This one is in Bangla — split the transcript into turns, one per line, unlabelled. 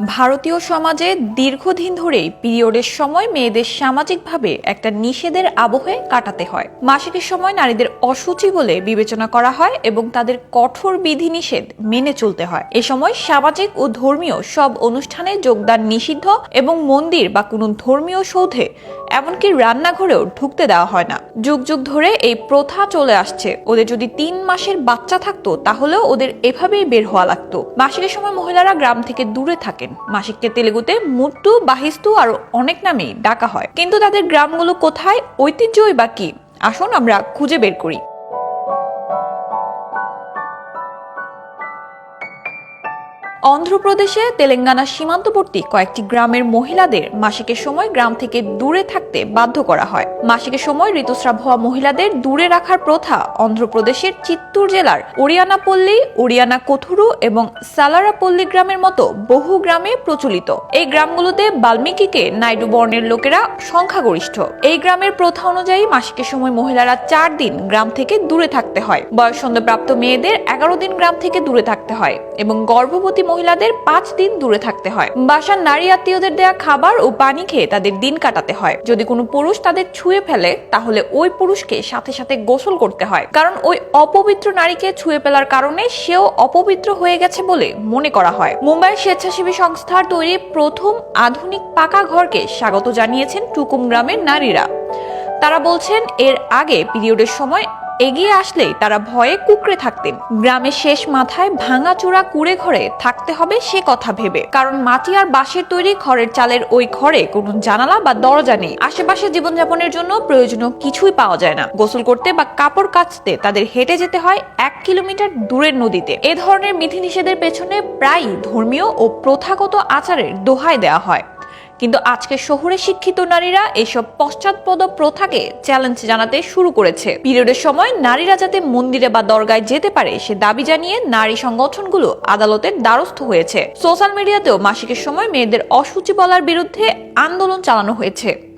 ভারতীয় সমাজে দীর্ঘদিন ধরেই পিরিয়ডের সময় মেয়েদের সামাজিকভাবে একটা নিষেধের আবহে কাটাতে হয়। মাসিকের সময় নারীদের অসুচি বলে বিবেচনা করা হয় এবং তাদের কঠোর বিধিনিষেধ মেনে চলতে হয়। এ সময় সামাজিক ও ধর্মীয় সব অনুষ্ঠানে যোগদান নিষিদ্ধ এবং মন্দির বা কোনো ধর্মীয় সৌধে, এমনকি রান্নাঘরেও ঢুকতে দেওয়া হয় না। যুগ যুগ ধরে এই প্রথা চলে আসছে। ওদের যদি তিন মাসের বাচ্চা থাকতো, তাহলেও ওদের এভাবেই বের হওয়া লাগতো। মাসিকের সময় মহিলারা গ্রাম থেকে দূরে থাকেন মাসিককে তেলেগুতে মুট্টু বাহিস্তু আর অনেক নামেই ডাকা হয়। কিন্তু তাদের গ্রামগুলো কোথায়, ঐতিহ্যই বা কি? আসুন আমরা খুঁজে বের করি। অন্ধ্রপ্রদেশে তেলেঙ্গানা সীমান্তবর্তী কয়েকটি গ্রামের মহিলাদের মাসিকের সময় গ্রাম থেকে দূরে থাকতে বাধ্য করা হয়। মাসিকের সময় ঋতুস্রাব হওয়া মহিলাদের দূরে রাখার প্রথা অন্ধ্রপ্রদেশের চিত্তুর জেলার ওরিয়ানাপল্লী ওরিয়ানা কথুরু এবং সালারাপল্লী গ্রামের মতো বহু গ্রামে প্রচলিত। এই গ্রামগুলোতে বাল্মীকিকে নাইডু বর্ণের লোকেরা সংখ্যাগরিষ্ঠ। এই গ্রামের প্রথা অনুযায়ী মাসিকের সময় মহিলারা চার দিন গ্রাম থেকে দূরে থাকতে হয়। বয়সন্ধ্যপ্রাপ্ত মেয়েদের এগারো দিন গ্রাম থেকে দূরে থাকতে হয় এবং গর্ভবতী মহিলাদের পাঁচ দিন দূরে থাকতে হয়। বাসার নারী আত্মীয়দের দেয়া খাবার ও পানি খেয়ে তাদের দিন কাটাতে হয়। যদি কোনো পুরুষ তাদের ছুঁয়ে ফেলে, তাহলে ওই পুরুষকে সাথে সাথে গোসল করতে হয়। কারণ ওই অপবিত্র নারীকে ছুঁয়ে ফেলার কারণে সেও অপবিত্র হয়ে গেছে বলে মনে করা হয়। মুম্বাইয়ের স্বেচ্ছাসেবী সংস্থার তৈরি প্রথম আধুনিক পাকা ঘরকে স্বাগত জানিয়েছেন টুকুম গ্রামের নারীরা। তারা বলছেন, এর আগে পিরিয়ডের সময় এগিয়ে আসলেই তারা ভয়ে কুকড়ে থাকতেন। গ্রামের শেষ মাথায় ভাঙা ভাঙাচোরা কুড়ে ঘরে থাকতে হবে সে কথা ভেবে। কারণ মাটি আর বাঁশের তৈরি ঘরের চালের ওই ঘরে কোনো জানালা বা দরজা নেই। আশেপাশে জীবনযাপনের জন্য প্রয়োজনীয় কিছুই পাওয়া যায় না। গোসল করতে বা কাপড় কাচতে তাদের হেঁটে যেতে হয় এক কিলোমিটার দূরের নদীতে। এ ধরনের বিধিনিষেধের পেছনে প্রায়ই ধর্মীয় ও প্রথাগত আচারের দোহাই দেওয়া হয়। কিন্তু আজকে শহরে শিক্ষিত নারীরা এসব পশ্চাৎপদ প্রথাকে চ্যালেঞ্জ জানাতে শুরু করেছে। পিরিয়ডের সময় নারীরা যাতে মন্দিরে বা দরগায় যেতে পারে, সে দাবি জানিয়ে নারী সংগঠনগুলো আদালতের দ্বারস্থ হয়েছে। সোশ্যাল মিডিয়াতেও মাসিকের সময় মেয়েদের অসুচি বলার বিরুদ্ধে আন্দোলন চালানো হয়েছে।